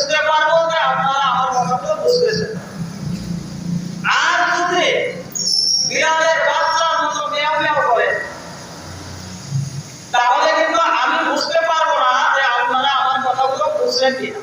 বুঝতে পারব আপনারা আমার বুঝতেছেন। আর যদি বিড়ালের বাচ্চার মতো মেয়াও করে তাহলে কিন্তু আমি বুঝতে পারব না যে আপনারা আমার কথাগুলো বুঝলেন কিনা।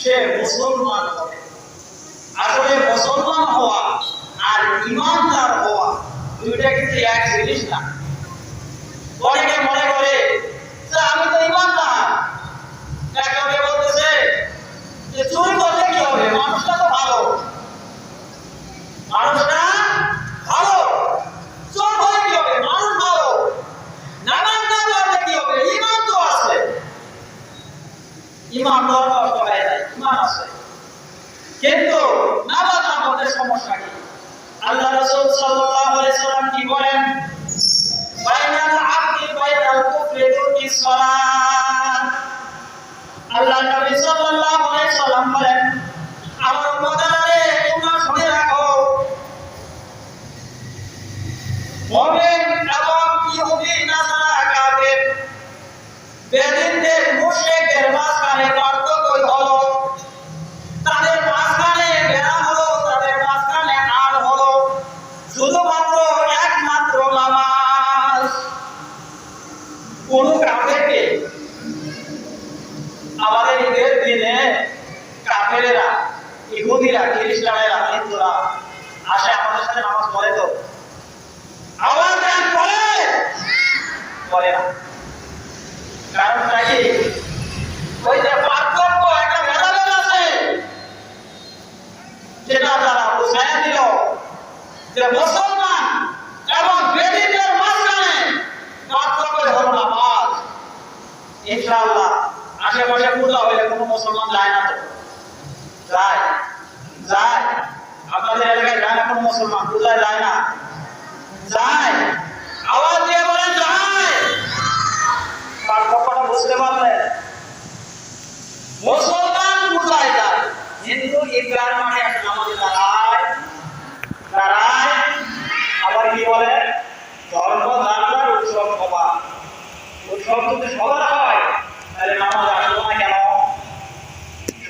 সে মুসলমান হবে। আসলে মুসলমান হওয়া আর ইমানদার হওয়া দুইটা কিন্তু এক জিনিস না। অনেকে ইমান লড় লড় ইমান আছে কিন্তু নামাজ আমাদের সমস্যা কি? আল্লাহ রাসূল সাল্লাল্লাহু আলাইহি সাল্লাম কি বলেন? বাইনাল আবদি বাইনাল কুফরি তুকি সালাত। আল্লাহ নবী সাল্লাল্লাহু আলাইহি সাল্লাম বলেন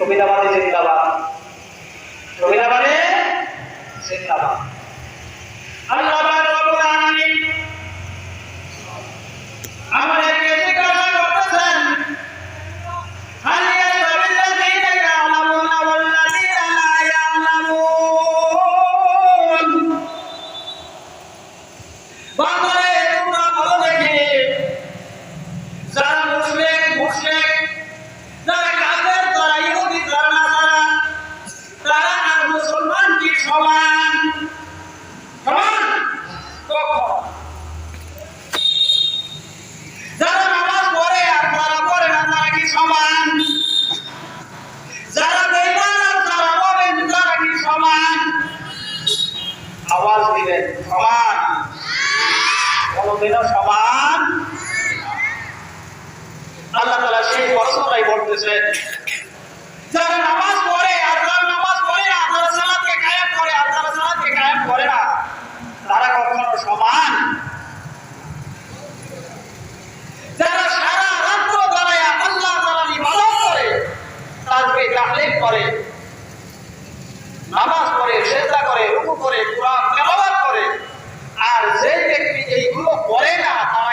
কবিতাবাদী যে কোনদিনও সমান। আল্লাহ তাআলা সেই প্রশ্নটাই বলতেছে যারা নামাজ পড়ে আর যারা নামাজ পড়ে না যারা সালাতকে কায়েম করে আর যারা সালাতকে কায়েম করে না তারা কখনো সমান যারা সারা রাত্র দাঁড়ায় আল্লাহ তাআলার ইবাদত করে তাজবি তাহলিল করে নামাজ পড়ে সেজদা করে রুকু করে কোরআন তেলাওয়াত করে আর যে ব্যক্তি এইগুলো করে না তারা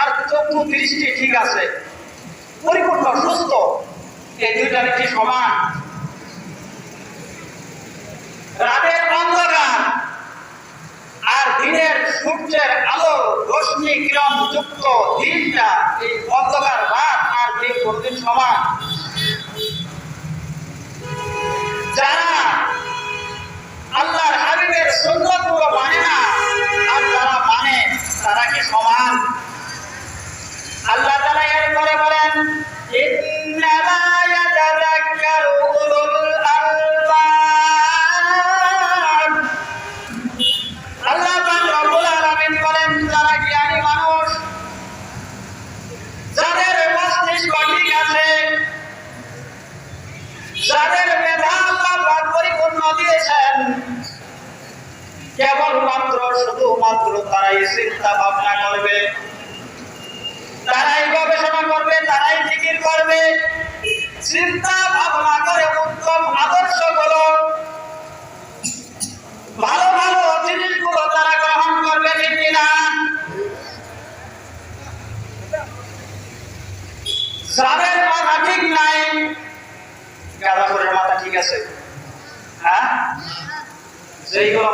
তার চক্ষু দৃষ্টি ঠিক আছে। পরিপূর্ণ, সুস্থ। এই দুইটার কি সমান। রাতের অন্ধকার আর দিনের সূর্যের আলো রশ্মি কিরণ যুক্ত দিনটা এই অন্ধকার রাত আর দিন কোনদিন সমান। যারা আল্লাহর হাবিবের সুন্নতগুলো মানে না, আর যারা মানে তারা কি সমান? এরপরে বলেন।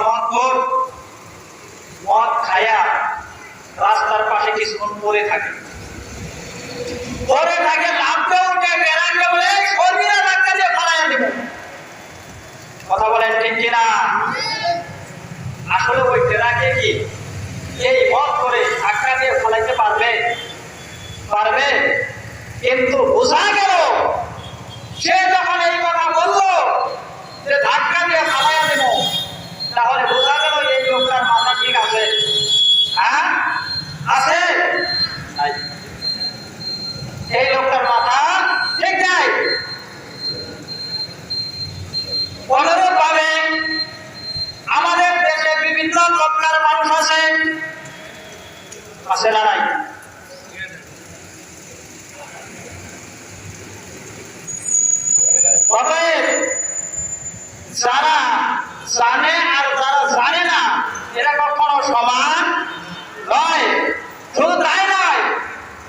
মদ মদ রাস্তার পাশে কিছুক্ষণ পরে থাকে। পরে থাকে কথা বলেন ঠিক কিনা? আসলে ওই টেরাকে কি এই মত করে ধাক্কা দিয়ে ফলাইতে পারবে? পারবে? কিন্তু বোঝা গেল, সে যখন এই কথা বলল যে ধাক্কা দিয়ে ফালাইয়া দেব তাহলে বোঝা গেল এই লোকটার মাথা ঠিক আছে। হ্যাঁ? আছে? এই লোকটার মাথা ঠিক নাই। অনুরূপ ভাবে আমাদের দেশে বিভিন্ন প্রকার মানুষ আছে। আছে না নাই? যারা জানে আর যারা জানে না, এরা কখনো সমান নয়। শুধু তাই নয়,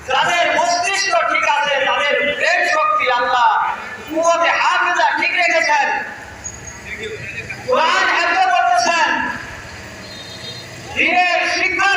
যাদের মস্তিষ্ক ঠিক আছে, তাদের প্রেম শক্তি আল্লাহ কুয়াতে হাফেজা ঠিক রেখেছেন। কোরআন হেফজ করতেছেন দিনের শিক্ষা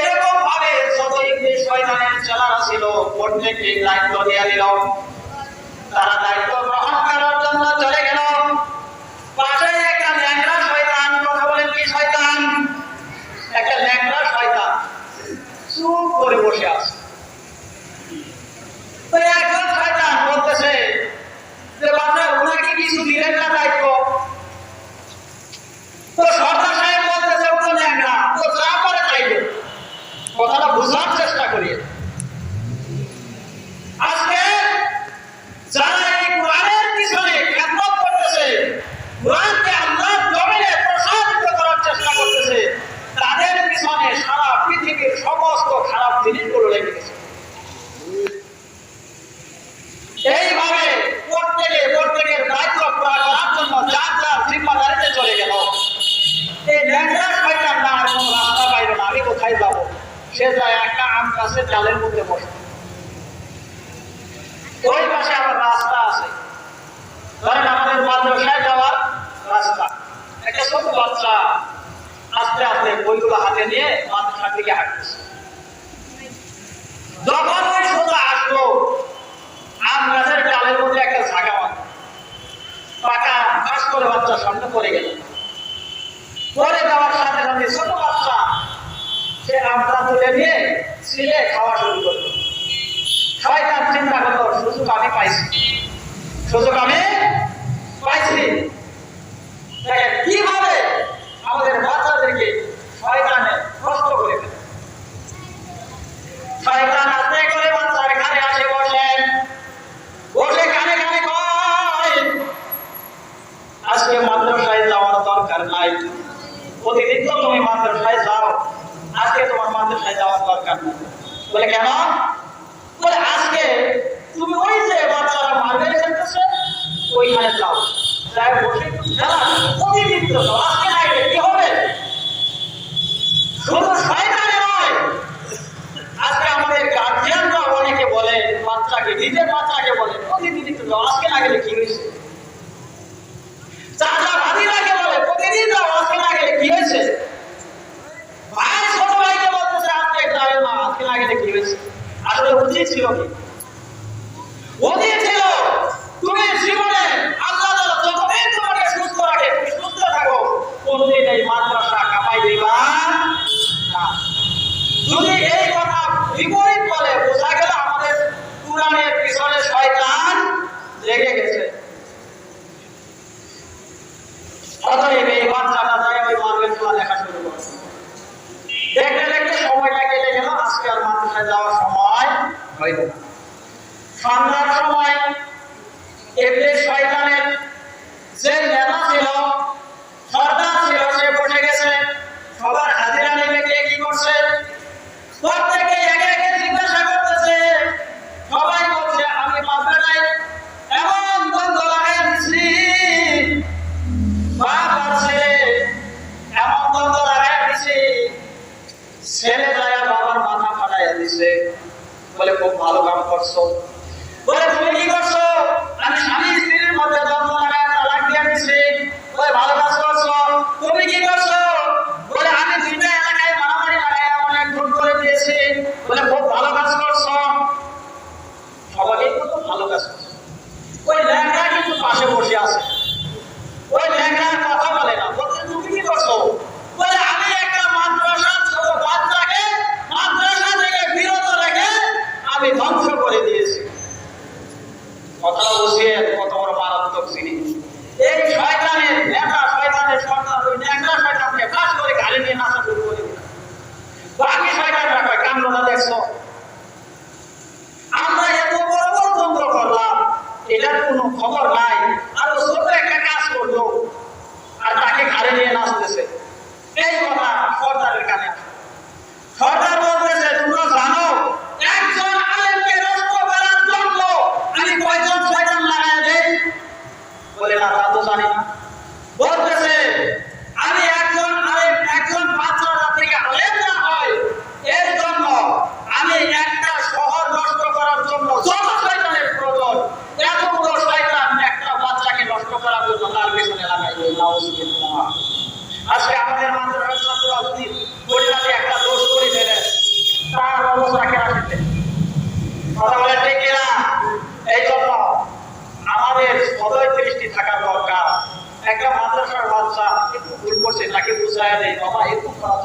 এরকম ভাবে যত ইংলিশ শয়তানের চেলারা ছিল প্রত্যেককে দায়িত্ব দিয়ে দিল। তারা দায়িত্ব গ্রহণ করার জন্য চলে সে যায় একটা আম গাছের ডালের মধ্যে বসে। ওই পাশে আমার রাস্তা আছে। ধরেন আমাদের মাদ্রাসায় যাওয়ার রাস্তা। একটা ছোট বাচ্চা আস্তে আস্তে বইগুলো হাতে নিয়ে মাদ্রাসার দিকে হাঁটতেছে। যখন ওই সোজা আসলো, আম গাছের ডালের মধ্যে একটা ঝাঁকা মাত্র পাকা ফাঁস করে বাচ্চার সামনে পড়ে গেল। পরে যাওয়ার সাথে সাথে ছোট বাচ্চা সে আমটা তুলে নিয়ে ছিলে খাওয়া শুরু করল। সবাই তার চিন্তা করতো সুযোগ আমি পাইছি। সুযোগ আমি পাইছি। দেখেন, কীভাবে আমাদের বাচ্চাদেরকে শয়তানে নষ্ট করে দেয় শয়তান আস্তে করে বাচ্চার ঘরে আসে বসেন বসে কানে কানে কয়, আজকে মাদ্রাসায় যাওয়ার দরকার নাই। প্রতিদিন তুমি মাদ্রাসায় আজকে তোমার মাদ্রাসায় যাওয়ার দরকার নেই। বলে কেন? যাওয়ার সময় হইল সন্ধ্যার সময় এতে শয়তান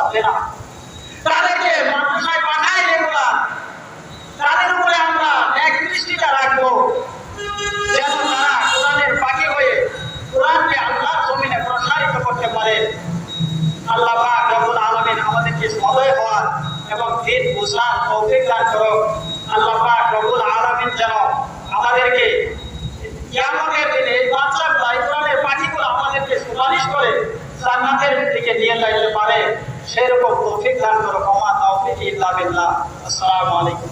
যাবে না। তাদেরকে মাদ্রাসায় পাঠাই রেগুলার তাদের উপরে আমরা এক দৃষ্টিটা রাখব। যেন তারা কোরআনের পাখি হয়ে কোরআনকে আল্লাহর জমিনে প্রসারিত করতে পারে। আল্লাহ পাক রব্বুল আমাদেরকে সদয় হওয়ার এবং দিন বুঝার তৌফিক দান করো আল্লাহ পাক রব্বুল যেন আমাদেরকে কিয়ামতের পাখিগুলো আমাদেরকে সুপারিশ করে জান্নাতের দিকে নিয়ে যাইতে পারে। সেরকম তৌফিক দান করো ক্ষমা তৌফিক ইল্লা বিল্লাহ। আসসালামু আলাইকুম